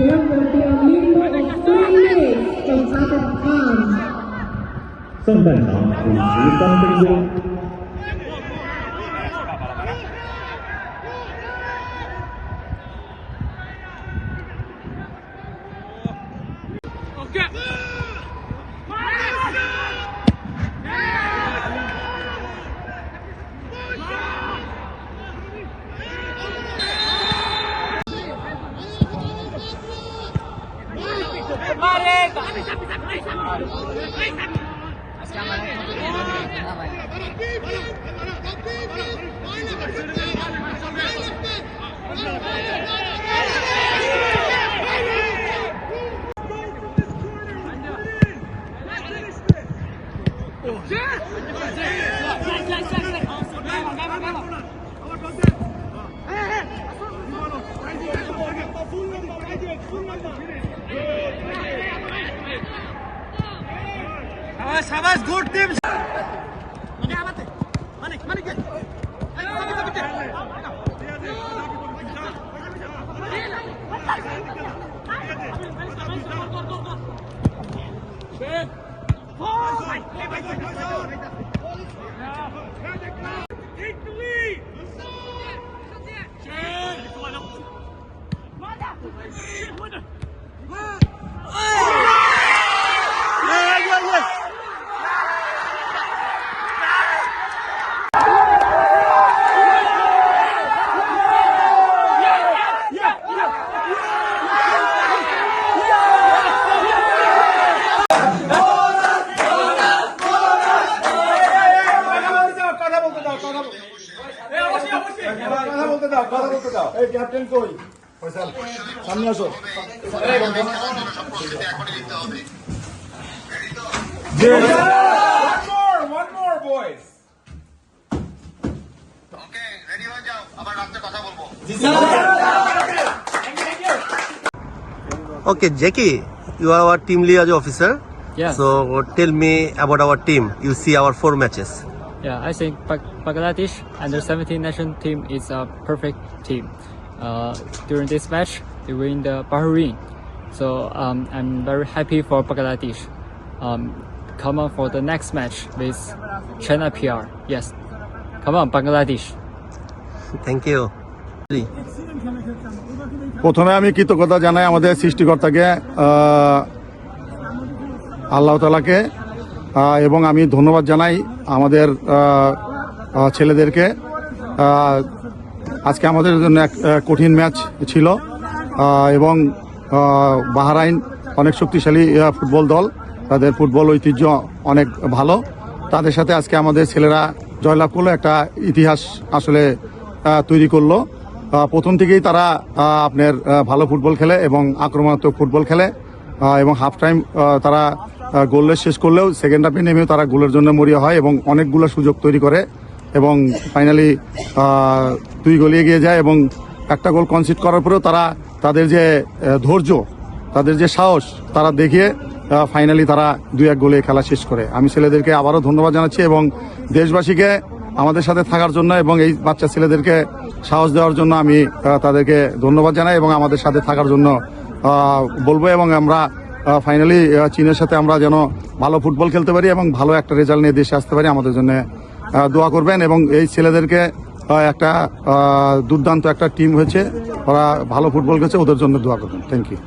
there will be a minimum of three minutes from Tata Vai, sabe, sabe, vai, sabe. Vai, sabe. সাবাস সাবাস good team কথা কথা বলতে দাও কথা বলতে দাও এই ক্যাপ্টেন কই সামনে আসো হয়ে Okay, Jackie, you are our team liaison officer. Yeah. So tell me about our team. You see our four matches. Yeah, I think Bang- Bangladesh under 17 national team is a perfect team. Uh, during this match, they win the Bahrain. So um, I'm very happy for Bangladesh. Um, come on for the next match with China PR. Yes. Come on, Bangladesh. Thank you. প্রথমে আমি কৃতজ্ঞতা জানাই আমাদের সৃষ্টিকর্তাকে আহ, আল্লাহ তালাকে আহ, এবং আমি ধন্যবাদ জানাই আমাদের ছেলেদেরকে। আজকে আমাদের জন্য এক কঠিন ম্যাচ ছিল। এবং বাহারাইন অনেক শক্তিশালী ফুটবল দল। তাদের ফুটবল ঐতিহ্য অনেক ভালো। তাদের সাথে আজকে আমাদের ছেলেরা জয়লাভ করল, একটা ইতিহাস আসলে তৈরি করল। প্রথম থেকেই তারা আপনার ভালো ফুটবল খেলে এবং আক্রমণাত্মক ফুটবল খেলে। এবং হাফ টাইম তারা গোলের শেষ করলেও সেকেন্ড হাফে নেমেও তারা গোলের জন্য মরিয়া হয় এবং অনেকগুলো সুযোগ তৈরি করে এবং ফাইনালি দুই গোল এগিয়ে যায় এবং একটা গোল কনসিড করার পরেও তারা তাদের যে ধৈর্য, তাদের যে সাহস, তারা দেখিয়ে ফাইনালি তারা দুই এক গোলে খেলা শেষ করে। আমি ছেলেদেরকে আবারও ধন্যবাদ জানাচ্ছি এবং দেশবাসীকে আমাদের সাথে থাকার জন্য এবং এই বাচ্চা ছেলেদেরকে সাহস দেওয়ার জন্য আমি তাদেরকে ধন্যবাদ জানাই এবং আমাদের সাথে থাকার জন্য বলব এবং আমরা ফাইনালি চীনের সাথে আমরা যেন ভালো ফুটবল খেলতে পারি এবং ভালো একটা রেজাল্ট নিয়ে দেশে আসতে পারি, আমাদের জন্য দোয়া করবেন এবং এই ছেলেদেরকে একটা দুর্দান্ত একটা টিম হয়েছে, ওরা ভালো ফুটবল খেলছে, ওদের জন্য দোয়া করবেন। Thank you